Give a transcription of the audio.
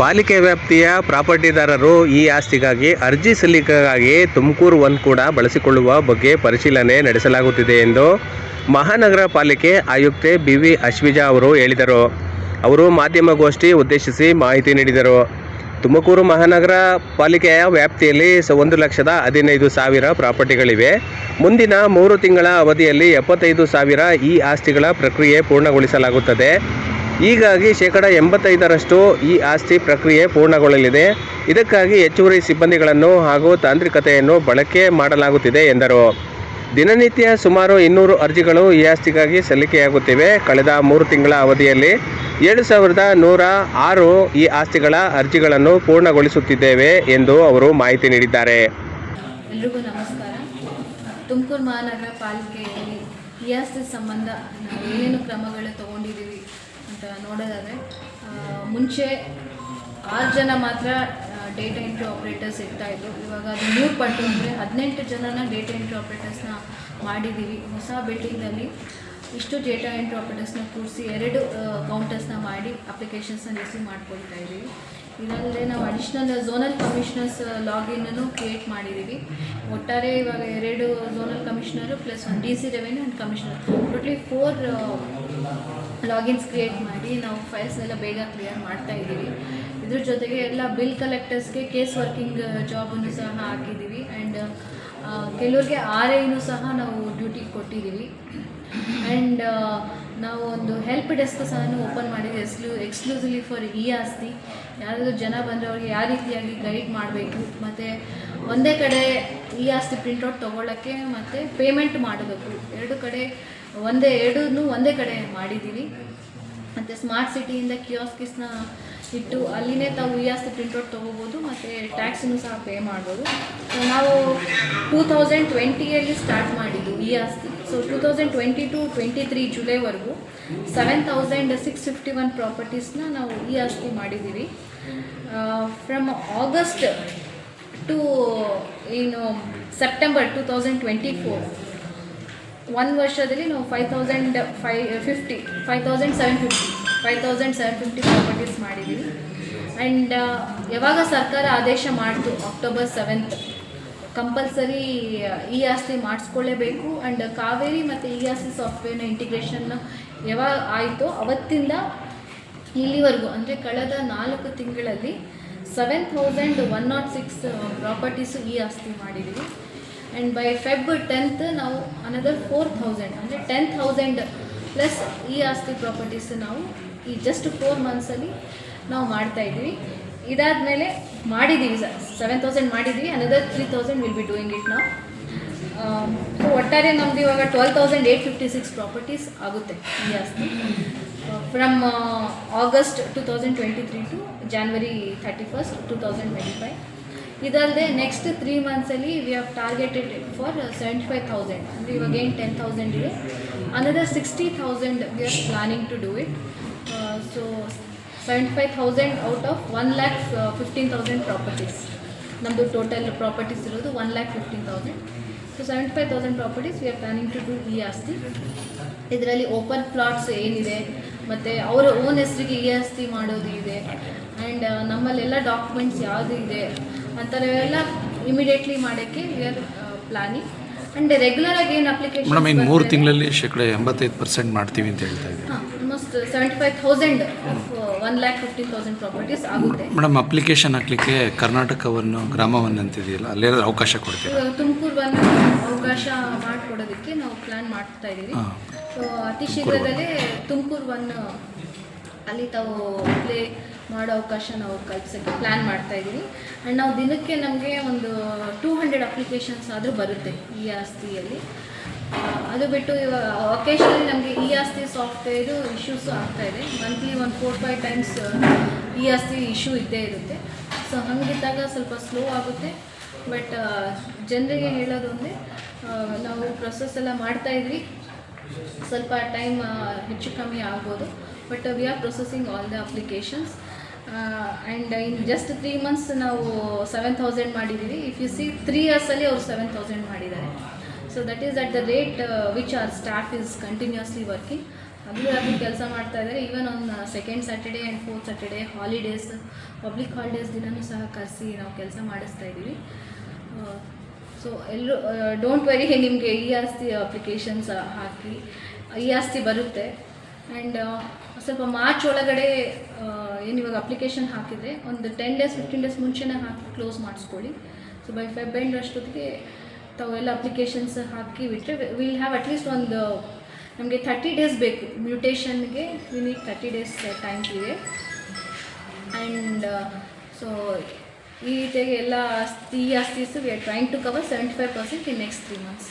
ಪಾಲಿಕೆ ವ್ಯಾಪ್ತಿಯ ಪ್ರಾಪರ್ಟಿದಾರರು ಈ ಆಸ್ತಿಗಾಗಿ ಅರ್ಜಿ ಸಲ್ಲಿಕೆಗಾಗಿ ತುಮಕೂರು ಒಂದು ಕೂಡ ಬಳಸಿಕೊಳ್ಳುವ ಬಗ್ಗೆ ಪರಿಶೀಲನೆ ನಡೆಸಲಾಗುತ್ತಿದೆ ಎಂದು ಮಹಾನಗರ ಪಾಲಿಕೆ ಆಯುಕ್ತೆ ಬಿ ವಿ ಅಶ್ವಿಜಾ ಅವರು ಹೇಳಿದರು. ಅವರು ಮಾಧ್ಯಮಗೋಷ್ಠಿ ಉದ್ದೇಶಿಸಿ ಮಾಹಿತಿ ನೀಡಿದರು. ತುಮಕೂರು ಮಹಾನಗರ ಪಾಲಿಕೆಯ ವ್ಯಾಪ್ತಿಯಲ್ಲಿ ಸ ಒಂದು ಲಕ್ಷದ ಹದಿನೈದು ಸಾವಿರ ಪ್ರಾಪರ್ಟಿಗಳಿವೆ. ಮುಂದಿನ ಮೂರು ತಿಂಗಳ ಅವಧಿಯಲ್ಲಿ ಎಪ್ಪತ್ತೈದು ಸಾವಿರ ಈ ಆಸ್ತಿಗಳ ಪ್ರಕ್ರಿಯೆ ಪೂರ್ಣಗೊಳಿಸಲಾಗುತ್ತದೆ. ಹೀಗಾಗಿ ಶೇಕಡ ಎಂಬತ್ತೈದರಷ್ಟು ಈ ಆಸ್ತಿ ಪ್ರಕ್ರಿಯೆ ಪೂರ್ಣಗೊಳ್ಳಲಿದೆ. ಇದಕ್ಕಾಗಿ ಹೆಚ್ಚುವರಿ ಸಿಬ್ಬಂದಿಗಳನ್ನು ಹಾಗೂ ತಾಂತ್ರಿಕತೆಯನ್ನು ಬಳಕೆ ಮಾಡಲಾಗುತ್ತಿದೆ ಎಂದರು. ದಿನನಿತ್ಯ ಸುಮಾರು ಇನ್ನೂರು ಅರ್ಜಿಗಳು ಈ ಆಸ್ತಿಗಾಗಿ ಸಲ್ಲಿಕೆಯಾಗುತ್ತಿವೆ. ಕಳೆದ ಮೂರು ತಿಂಗಳ ಅವಧಿಯಲ್ಲಿ ಏಳು ಸಾವಿರದ ನೂರ ಆರು ಈ ಆಸ್ತಿಗಳ ಅರ್ಜಿಗಳನ್ನು ಪೂರ್ಣಗೊಳಿಸುತ್ತಿದ್ದೇವೆ ಎಂದು ಅವರು ಮಾಹಿತಿ ನೀಡಿದ್ದಾರೆ. ಎಲ್ರಿಗೂ ನಮಸ್ಕಾರ. ತುಮಕೂರು ಮಹಾನಗರ ಪಾಲಿಕೆಯಲ್ಲಿ ಈ ಆಸ್ತಿ ಸಂಬಂಧ ನಾವು ಏನೇನು ಕ್ರಮಗಳು ತಗೊಂಡಿದ್ದೀವಿ? ನೋಡೋದಾದರೆ ಮುಂಚೆ ಆರು ಜನ ಮಾತ್ರ ಡೇಟಾ ಎಂಟ್ರಿ ಆಪ್ರೇಟರ್ಸ್ ಇರ್ತಾಯಿದ್ರು ಇವಾಗ ಅದು ಮೂರು ಪಟ್ಟು ಅಂದರೆ ಹದಿನೆಂಟು ಜನನ ಡೇಟಾ ಎಂಟ್ರಿ ಆಪ್ರೇಟರ್ಸ್ನ ಮಾಡಿದ್ದೀವಿ ಹೊಸ ಬಿಲ್ಡಿಂಗಲ್ಲಿ ಇಷ್ಟು ಡೇಟಾ ಎಂಟ್ರಿ ಆಪ್ರೇಟರ್ಸ್ನ ಕೂರಿಸಿ ಎರಡು ಕೌಂಟರ್ಸ್ನ ಮಾಡಿ ಅಪ್ಲಿಕೇಶನ್ಸ್ನ ರಿಸೀವ್ ಮಾಡ್ಕೊಳ್ತಾ ಇದ್ದೀವಿ ಇದಲ್ಲದೆ ನಾವು ಅಡಿಷ್ನಲ್ ಝೋನಲ್ ಕಮಿಷನರ್ಸ್ ಲಾಗಿನನ್ನು ಕ್ರಿಯೇಟ್ ಮಾಡಿದ್ದೀವಿ ಒಟ್ಟಾರೆ ಇವಾಗ ಎರಡು zonal commissioner plus one D C revenue and commissioner totally four logins create ಮಾಡಿ ನಾವು ಫೈಲ್ಸ್ ಎಲ್ಲ ಬೇಗ ಕ್ಲಿಯರ್ ಮಾಡ್ತಾ ಇದ್ದೀವಿ. ಇದ್ರ ಜೊತೆಗೆ ಎಲ್ಲ ಬಿಲ್ ಕಲೆಕ್ಟರ್ಸ್ಗೆ ಕೇಸ್ ವರ್ಕಿಂಗ್ ಜಾಬನ್ನು ಸಹ ಹಾಕಿದ್ದೀವಿ. ಆ್ಯಂಡ್ ಕೆಲವ್ರಿಗೆ ಆರ್ ಐನೂ ಸಹ ನಾವು ಡ್ಯೂಟಿ ಕೊಟ್ಟಿದ್ದೀವಿ. ಆ್ಯಂಡ್ ನಾವು ಒಂದು ಹೆಲ್ಪ್ ಡೆಸ್ಕ್ ಸಹ ಓಪನ್ ಮಾಡಿದ್ವಿ. ಎಕ್ಸ್ಕ್ಲೂ ಎಕ್ಸ್ಕ್ಲೂಸಿವ್ಲಿ ಫಾರ್ ಈ ಆಸ್ತಿ. ಯಾರಾದರೂ ಜನ ಬಂದರೆ ಅವ್ರಿಗೆ ಯಾವ ರೀತಿಯಾಗಿ ಗೈಡ್ ಮಾಡಬೇಕು. ಮತ್ತು ಒಂದೇ ಕಡೆ ಈ ಆಸ್ತಿ ಪ್ರಿಂಟೌಟ್ ತೊಗೊಳ್ಳೋಕ್ಕೆ ಮತ್ತು ಪೇಮೆಂಟ್ ಮಾಡಬೇಕು. ಎರಡು ಕಡೆ ಒಂದೇ ಎರಡೂ ಒಂದೇ ಕಡೆ ಮಾಡಿದ್ದೀವಿ. ಮತ್ತು ಸ್ಮಾರ್ಟ್ ಸಿಟಿಯಿಂದ ಕಿಯೋಸ್ಕಿಸ್ನ ಇಟ್ಟು ಅಲ್ಲಿನೇ ತಾವು ಈ ಆಸ್ತಿ ಪ್ರಿಂಟೌಟ್ ತೊಗೋಬೋದು. ಮತ್ತು ಟ್ಯಾಕ್ಸನ್ನು ಸಹ ಪೇ ಮಾಡ್ಬೋದು. ನಾವು ಟೂ ತೌಸಂಡ್ ಟ್ವೆಂಟಿಯಲ್ಲಿ ಸ್ಟಾರ್ಟ್ ಮಾಡಿದ್ದು ಈ ಆಸ್ತಿ. So two thousand twenty two twenty three ಜುಲೈವರೆಗೂ seven thousand six fifty one ಪ್ರಾಪರ್ಟೀಸ್ನ ನಾವು ಈ ಆಸ್ತಿ ಮಾಡಿದ್ದೀವಿ. ಫ್ರಮ್ ಆಗಸ್ಟ್ ಟು ಏನು September two thousand twenty four ಒಂದು ವರ್ಷದಲ್ಲಿ ನಾವು five thousand five fifty five thousand seven fifty five thousand seven fifty properties ಮಾಡಿದ್ದೀವಿ. And ಯಾವಾಗ ಸರ್ಕಾರ ಆದೇಶ ಮಾಡಿತು ಅಕ್ಟೋಬರ್ ಸೆವೆಂತ್ ಕಂಪಲ್ಸರಿ ಇ ಆಸ್ತಿ ಮಾಡಿಸ್ಕೊಳ್ಳೇಬೇಕು. ಆ್ಯಂಡ್ ಕಾವೇರಿ ಮತ್ತು ಇ ಆಸ್ತಿ ಸಾಫ್ಟ್ವೇರ್ನ ಇಂಟಿಗ್ರೇಷನ್ ಯಾವಾಗ ಆಯಿತು ಅವತ್ತಿಂದ ಇಲ್ಲಿವರೆಗೂ, ಅಂದರೆ ಕಳೆದ ನಾಲ್ಕು ತಿಂಗಳಲ್ಲಿ seven thousand one nought six properties ಈ ಆಸ್ತಿ ಮಾಡಿದ್ದೀವಿ ಆ್ಯಂಡ್ ಬೈ ಫೆಬ್ ಟೆಂತ್ ನಾವು ಅನದರ್ ಫೋರ್ ಥೌಸಂಡ್ ಅಂದರೆ ಟೆನ್ ಥೌಸಂಡ್ ಪ್ಲಸ್ ಈ ಆಸ್ತಿ ಪ್ರಾಪರ್ಟೀಸ್ ನಾವು ಈ ಜಸ್ಟ್ ಫೋರ್ ಮಂತ್ಸಲ್ಲಿ ನಾವು ಮಾಡ್ತಾಯಿದ್ವಿ ಇದಾದಮೇಲೆ ಮಾಡಿದ್ದೀವಿ ಸರ್. ಸೆವೆನ್ ತೌಸಂಡ್ ಮಾಡಿದ್ವಿ. Another three thousand will be doing it ನಾವು ಸೊ ಒಟ್ಟಾರೆ ನಮ್ದು ಇವಾಗ twelve thousand eight fifty six properties ಆಗುತ್ತೆ ಜಾಸ್ತಿ from August to thousand twenty three to January thirty first two thousand twenty five ಇದಲ್ಲದೆ next three ಮಂತ್ಸಲ್ಲಿ we have targeted for seventy five thousand ಅಂದರೆ ಇವಾಗ ಏನು ಟೆನ್ ತೌಸಂಡ್ ಇದೆ. Another sixty thousand we are planning to do it so seventy five thousand out of one lakh fifteen thousand properties ನಮ್ಮದು total properties ಇರೋದು one lakh fifteen thousand so seventy five thousand properties we are planning to do ಈ ಆಸ್ತಿ. ಇದರಲ್ಲಿ open plots ಏನಿದೆ ಮತ್ತು ಅವರ own ಹೆಸರಿಗೆ E ಆಸ್ತಿ ಮಾಡೋದು ಇದೆ. ಆ್ಯಂಡ್ ನಮ್ಮಲ್ಲೆಲ್ಲ ಡಾಕ್ಯುಮೆಂಟ್ಸ್ ಯಾವುದು ಇದೆ ಅಂಥವೆಲ್ಲ ಇಮಿಡಿಯೇಟ್ಲಿ ಮಾಡೋಕ್ಕೆ ವಿ ಆರ್ ಪ್ಲಾನಿಂಗ್ ಆ್ಯಂಡ್ ರೆಗ್ಯುಲರಾಗಿ ಏನು ಅಪ್ಲಿಕೇಶನ್ ಮೇಡಮ್ ಇನ್ನು ಮೂರು ತಿಂಗಳಲ್ಲಿ ಶೇಕಡ ಎಂಬತ್ತೈದು ಪರ್ಸೆಂಟ್ ಮಾಡ್ತೀವಿ ಅಂತ ಹೇಳ್ತಾ ಇದ್ದೀವಿ almost seventy five thousand one lakh fifty thousand properties ಆಗುತ್ತೆ. ಮೇಡಮ್ ಅಪ್ಲಿಕೇಶನ್ ಹಾಕ್ಲಿಕ್ಕೆ ಕರ್ನಾಟಕವನ್ನು ಗ್ರಾಮವನ್ನು ಅಂತಿದೆಯಲ್ಲ ಅಲ್ಲೇ ಅವಕಾಶ ಕೊಡ್ತೀವಿ ತುಮಕೂರು ಅವಕಾಶ ಮಾಡಿಕೊಡೋದಕ್ಕೆ ನಾವು ಪ್ಲ್ಯಾನ್ ಮಾಡ್ತಾ ಇದ್ದೀವಿ. ಸೊ ಅತಿ ಶೀಘ್ರದಲ್ಲೇ ತುಮಕೂರು ಒನ್ ಅಲ್ಲಿ ತಾವು ಪ್ಲೇ ಮಾಡೋ ಅವಕಾಶ ನಾವು ಕಲ್ಪಿಸೋಕ್ಕೆ ಪ್ಲ್ಯಾನ್ ಮಾಡ್ತಾ ಇದ್ದೀವಿ. ಆ್ಯಂಡ್ ನಾವು ದಿನಕ್ಕೆ ನಮಗೆ ಒಂದು ಟೂ ಹಂಡ್ರೆಡ್ ಅಪ್ಲಿಕೇಶನ್ಸ್ ಆದರೂ ಬರುತ್ತೆ ಈ ಆಸ್ತಿಯಲ್ಲಿ. ಅದು ಬಿಟ್ಟು ಇವಾಗ ಒಕೇಶನಲ್ಲಿ ನಮಗೆ ಇ ಆಸ್ತಿ ಸಾಫ್ಟ್ವೇರು ಇಶ್ಯೂಸು ಆಗ್ತಾ ಇದೆ. ಮಂತ್ಲಿ ಒಂದು ಫೋರ್ ಫೈವ್ ಟೈಮ್ಸ್ ಇ ಆಸ್ತಿ ಇಶ್ಯೂ ಇದ್ದೇ ಇರುತ್ತೆ. ಸೊ ಹಂಗಿದ್ದಾಗ ಸ್ವಲ್ಪ ಸ್ಲೋ ಆಗುತ್ತೆ. ಬಟ್ ಜನರಿಗೆ ಹೇಳೋದು ಅಂದರೆ ನಾವು ಪ್ರೊಸೆಸ್ ಎಲ್ಲ ಮಾಡ್ತಾ ಇದ್ವಿ. ಸ್ವಲ್ಪ ಟೈಮ್ ಹೆಚ್ಚು ಕಮ್ಮಿ ಆಗ್ಬೋದು. But we are processing all the applications and in just three months ನಾವು ಸೆವೆನ್ ಥೌಸಂಡ್ ಮಾಡಿದ್ದೀವಿ ಇಫ್ ಯು ಸಿ ತ್ರೀ ಇಯರ್ಸಲ್ಲಿ ಅವರು ಸೆವೆನ್ ಥೌಸಂಡ್ ಮಾಡಿದ್ದಾರೆ. So that is at the rate which our staff is continuously working ಹಗಲು ರಾತ್ರಿ ಕೆಲಸ ಮಾಡ್ತಾ ಇದ್ದಾರೆ. Even on second Saturday and fourth Saturday holidays public holidays ದಿನವೂ ಸಹ ಕರೆಸಿ ನಾವು ಕೆಲಸ ಮಾಡಿಸ್ತಾ ಇದ್ದೀವಿ. ಸೊ ಎಲ್ಲರೂ ಡೋಂಟ್ ವರಿ ನಿಮಗೆ ಇ ಆಸ್ತಿ ಅಪ್ಲಿಕೇಶನ್ಸ್ ಹಾಕಿ ಇ ಆಸ್ತಿ ಬರುತ್ತೆ. ಆ್ಯಂಡ್ ಸ್ವಲ್ಪ ಮಾರ್ಚ್ ಒಳಗಡೆ ಏನು ಇವಾಗ ಅಪ್ಲಿಕೇಶನ್ ಹಾಕಿದರೆ, ಒಂದು ಟೆನ್ ಡೇಸ್ ಫಿಫ್ಟೀನ್ ಡೇಸ್ ಮುಂಚೆನೇ ಹಾಕಿ ಕ್ಲೋಸ್ ಮಾಡಿಸ್ಕೊಳ್ಳಿ. ಸೊ ಬೈ ಫೆಬ್ ಎಂಡ್ ಅಷ್ಟೊತ್ತಿಗೆ ತಾವೆಲ್ಲ ಅಪ್ಲಿಕೇಶನ್ಸ್ ಹಾಕಿ ಬಿಟ್ಟರೆ ವಿಲ್ ಹ್ಯಾವ್ ಅಟ್ಲೀಸ್ಟ್ ಒಂದು, ನಮಗೆ ಥರ್ಟಿ ಡೇಸ್ ಬೇಕು. ಮ್ಯೂಟೇಷನ್ಗೆ ನೀಡ್ ಥರ್ಟಿ ಡೇಸ್ ಟೈಮ್ ಇದೆ. ಆ್ಯಂಡ್ ಸೊ ಈ ರೀತಿಯಾಗಿ ಎಲ್ಲ ಈ ಆಸ್ತೀಸು we are trying to cover seventy five percent in next three months